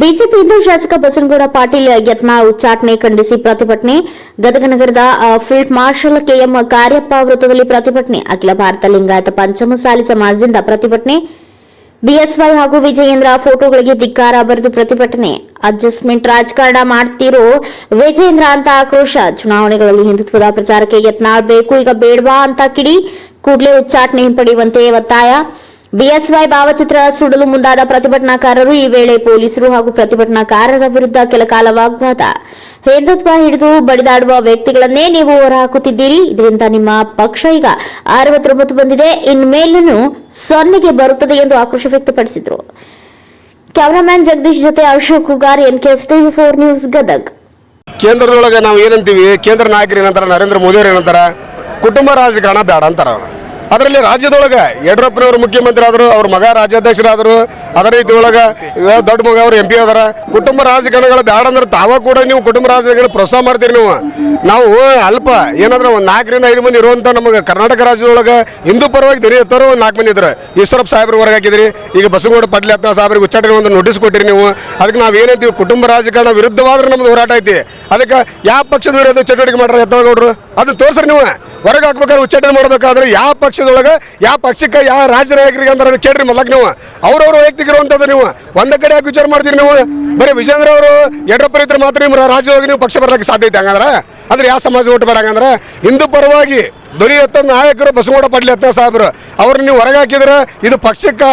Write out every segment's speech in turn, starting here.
ಬಿಜೆಪಿಯಿಂದ ಶಾಸಕ ಬಸನಗೌಡ ಪಾಟೀಲ್ ಯತ್ನ ಉಚ್ಚಾಟನೆ ಖಂಡಿಸಿ ಪ್ರತಿಭಟನೆ. ಗದಗ ನಗರದ ಫೀಲ್ಡ್ ಮಾರ್ಷಲ್ ಕೆಎಂ ಕಾರ್ಯಪ್ಪ ವೃತ್ತದಲ್ಲಿ ಪ್ರತಿಭಟನೆ. ಅಖಿಲ ಭಾರತ ಲಿಂಗಾಯತ ಪಂಚಮಸಾಲಿ ಸಮಾಜದಿಂದ ಪ್ರತಿಭಟನೆ. ಬಿಎಸ್ವೈ ಹಾಗೂ ವಿಜಯೇಂದ್ರ ಫೋಟೋಗಳಿಗೆ ಧಿಕ್ಕಾರ ಬರೆದು ಪ್ರತಿಭಟನೆ. ಅಡ್ಜಸ್ಟ್ಮೆಂಟ್ ರಾಜಕಾರಣ ಮಾಡ್ತಿರೋ ವಿಜಯೇಂದ್ರ ಅಂತ ಆಕ್ರೋಶ. ಚುನಾವಣೆಗಳಲ್ಲಿ ಹಿಂದುತ್ವದ ಪ್ರಚಾರಕ್ಕೆ ಯತ್ನ. ಬೇಕು, ಈಗ ಬೇಡವಾ ಅಂತ ಕಿಡಿ. ಕೂಡಲೇ ಉಚ್ಚಾಟನೆ ಹಿಂಪಡೆಯುವಂತೆ ಒತ್ತಾಯ. ಬಿಎಸ್ವೈ ಭಾವಚಿತ್ರ ಸುಡಲು ಮುಂದಾದ ಪ್ರತಿಭಟನಾಕಾರರು ಈ ವೇಳೆ ಪೊಲೀಸರು ಹಾಗೂ ಪ್ರತಿಭಟನಾಕಾರರ ವಿರುದ್ಧ ಕೆಲ ಕಾಲ ವಾಗ್ವಾದ. ಹಿಂದುತ್ವ ಹಿಡಿದು ಬಡಿದಾಡುವ ವ್ಯಕ್ತಿಗಳನ್ನೇ ನೀವು ಹೊರಹಾಕುತ್ತಿದ್ದೀರಿ. ಇದರಿಂದ ನಿಮ್ಮ ಪಕ್ಷ ಈಗ ಅರವತ್ತೊಂಬತ್ತು ಬಂದಿದೆ. ಇನ್ಮೇಲೂ ಸೊನ್ನೆಗೆ ಬರುತ್ತದೆ ಎಂದು ಆಕ್ರೋಶ ವ್ಯಕ್ತಪಡಿಸಿದರು. ಕ್ಯಾಮರಾಮ್ಯಾನ್ ಜಗದೀಶ್ ಜೊತೆ Ashok Hugar N K TV four news, Gadag. ಕೇಂದ್ರದೊಳಗೆ ನಾವು ಏನಂತೀವಿ? ಕೇಂದ್ರ ನಾಯಕರು ಏನಂತಾರೆ? ನರೇಂದ್ರ ಮೋದಿ ಅವರ ಏನಂತಾರ? ಕುಟುಂಬ ರಾಜಕಾರಣ ಬೇಡ ಅಂತಾರ ಅದರಲ್ಲಿ ರಾಜ್ಯದೊಳಗೆ ಯಡಿಯೂರಪ್ಪನವರು ಮುಖ್ಯಮಂತ್ರಿ ಆದರು ಅವ್ರ ಮಗ ರಾಜ್ಯಾಧ್ಯಕ್ಷರಾದರು. ಅದೇ ರೀತಿ ಒಳಗೆ ದೊಡ್ಡ ಮಗ ಅವರು ಎಂ ಪಿ ಅದಾರ. ಕುಟುಂಬ ರಾಜಕಾರಣಗಳು ಬೇಡ ಅಂದ್ರೆ ತಾವ ಕೂಡ ನೀವು ಕುಟುಂಬ ರಾಜಕಾರಣ ಪ್ರೋತ್ಸಾಹ ಮಾಡ್ತೀರಿ ನೀವು. ನಾವು ಅಲ್ಪ ಏನಂದ್ರೆ ಒಂದು ನಾಲ್ಕರಿಂದ ಐದು ಮಂದಿ ಇರುವಂಥ ನಮಗೆ ಕರ್ನಾಟಕ ರಾಜ್ಯದೊಳಗೆ ಹಿಂದೂ ಪರವಾಗಿ ಧ್ವನಿ ಎತ್ತೋರು ಒಂದು ನಾಲ್ಕು ಮಂದಿ ಇದ್ರು ಈಶ್ವರಪ್ಪ ಸಾಹೇಬ್ರ ಹೊರಗೆ ಹಾಕಿದ್ರಿ. ಈಗ ಬಸವಗೌಡ ಪಾಟೀಲ್ ಹತ್ತ ಸಾಹೇಬ್ರಿಗೆ ಉಚ್ಚಾಟನೆ ಒಂದು ನೋಟಿಸ್ ಕೊಟ್ಟಿರಿ ನೀವು. ಅದಕ್ಕೆ ನಾವು ಏನಂತೀವಿ ಕುಟುಂಬ ರಾಜಕಾರಣ ವಿರುದ್ಧವಾದ್ರೆ ನಮ್ದು ಹೋರಾಟ ಐತಿ. ಅದಕ್ಕೆ ಯಾವ ಪಕ್ಷದ ವಿರೋಧ ಚಟುವಟಿಕೆ ಮಾಡ್ರ ನೋಡ್ರು ಅದು ತೋರ್ಸ್ರಿ ನೀವು. ಹೊರಗೆ ಹಾಕ್ಬೇಕಾದ್ರೆ ಉಚ್ಚಾಟನೆ ಮಾಡ್ಬೇಕಾದ್ರೆ ಯಾವ ಪಕ್ಷದೊಳಗೆ ಯಾವ ಪಕ್ಷಕ್ಕೆ ಯಾವ ರಾಜ್ಯ ನಾಯಕರಿಗೆ ಅಂದ್ರೆ ಕೇಳ್ರಿ ಮೊದಲಕ್ಕೆ ನೀವು. ಅವ್ರವ್ರ ವೈಯಕ್ತಿಕ ಇರುವಂಥದ್ದು ನೀವು. ಒಂದ ಕಡೆ ಯಾಕೆ ವಿಚಾರ ಮಾಡ್ತೀರಿ ನೀವು? ಬರೀ ವಿಜೇಂದ್ರ ಅವರು ಯಡಿಯೂರಪ್ಪ ರೈತರು ಮಾತ್ರ ನಿಮ್ಮ ರಾಜ್ಯದೊಳಗೆ ನೀವು ಪಕ್ಷ ಬರೋಕ್ಕೆ ಸಾಧ್ಯ ಐತೆ ಹಂಗಂದ್ರೆ? ಅಂದ್ರೆ ಯಾವ ಸಮಾಜ ಓಟ್ ಬೇಡ ಹಂಗಂದ್ರೆ? ಹಿಂದೂ ಪರವಾಗಿ ಎತ್ತ ನಾಯಕರು ಬಸವಗೌಡ ಪಡ್ಲಿ ಎತ್ತ ಸಾಹೇಬರು, ಅವ್ರನ್ನ ನೀವು ಹೊರಗೆ ಹಾಕಿದ್ರೆ ಇದು ಪಕ್ಷಕ್ಕೆ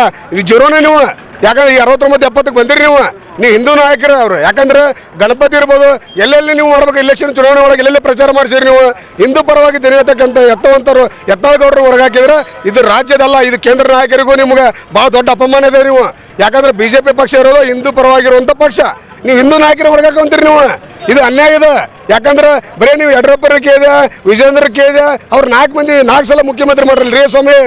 ಜೀರೋನೇ ನೀವು. ಯಾಕಂದ್ರೆ ಅರವತ್ತೊಂಬತ್ತು, ಎಪ್ಪತ್ತಕ್ಕೆ ಬಂದಿರಿ ನೀವು. ನೀವು ಹಿಂದೂ ನಾಯಕರು ಅವರು. ಯಾಕಂದ್ರೆ ಗಣಪತಿ ಇರ್ಬೋದು, ಎಲ್ಲೆಲ್ಲಿ ನೀವು ಮಾಡ್ಬೇಕು ಇಲೆಕ್ಷನ್ ಚುನಾವಣೆ ಒಳಗೆ ಎಲ್ಲೆಲ್ಲಿ ಪ್ರಚಾರ ಮಾಡಿಸಿರಿ ನೀವು? ಹಿಂದೂ ಪರವಾಗಿ ತೆರೆಯತಕ್ಕಂಥ ಎತ್ತವಂತರು ಎತ್ತಾಳಗೌಡರು ಹೊರಗೆ ಹಾಕಿದ್ರೆ ಇದು ರಾಜ್ಯದಲ್ಲ, ಇದು ಕೇಂದ್ರ ನಾಯಕರಿಗೂ ನಿಮ್ಗೆ ಭಾಳ ದೊಡ್ಡ ಅಪಮಾನ ಇದೆ ನೀವು. ಯಾಕಂದ್ರೆ ಬಿ ಪಕ್ಷ ಇರೋದು ಹಿಂದೂ ಪರವಾಗಿರುವಂಥ ಪಕ್ಷ. ನೀವು ಹಿಂದೂ ನಾಯಕರು ಹೊರಗೆ ಹಾಕೊಂತೀರಿ ನೀವು. ಇದು ಅನ್ಯಾಯ ಇದೆ. ಯಾಕಂದ್ರೆ ಬರೀ ನೀವು ಯಡಿಯೂರಪ್ಪರ ಕೇಳಿದೆ ವಿಜೇಂದ್ರ ಕೇಳಿದೆ ಅವ್ರು ನಾಲ್ಕು ಮಂದಿ, ನಾಲ್ಕು ಸಲ ಮುಖ್ಯಮಂತ್ರಿ ಮಾಡ್ರಲ್ಲ ರೀ ಸ್ವಾಮಿ.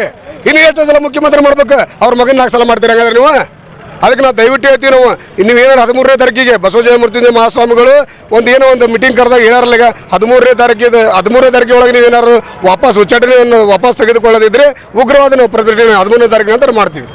ಇನ್ನು ಎಷ್ಟು ಸಲ ಮುಖ್ಯಮಂತ್ರಿ ಮಾಡ್ಬೇಕು, ಅವ್ರ ಮಗನ ನಾಲ್ಕು ಸಲ ಮಾಡ್ತೀರಿ ಹಾಗಾದ್ರೆ ನೀವು? ಅದಕ್ಕೆ ನಾವು ದಯವಿಟ್ಟು ಹೇಳ್ತೀವಿ ನಾವು. ನೀವು ಏನಾರು ಹದಿಮೂರನೇ ತಾರೀಕಿಗೆ ಬಸವಜಯ ಮೂರ್ತಿ ಮಹಾಸ್ವಾಮಿಗಳು ಒಂದು ಏನೋ ಒಂದು ಮೀಟಿಂಗ್ ಕರೆದಾಗ ಏನಾರಲ್ಲ ಈಗ ಹದಿಮೂರನೇ ತಾರೀಕಿದ, ಹದಿಮೂರನೇ ನೀವು ಏನಾರು ವಾಪಸ್ ಉಚ್ಚಾಟನೆಯನ್ನು ವಾಪಸ್ ತೆಗೆದುಕೊಳ್ಳೋದಿದ್ರೆ ಉಗ್ರವಾದ ನಾವು ಪ್ರತಿಭಟನೆ ಹದಿಮೂರನೇ ತಾರೀಕು ನಂತರ ಮಾಡ್ತೀವಿ.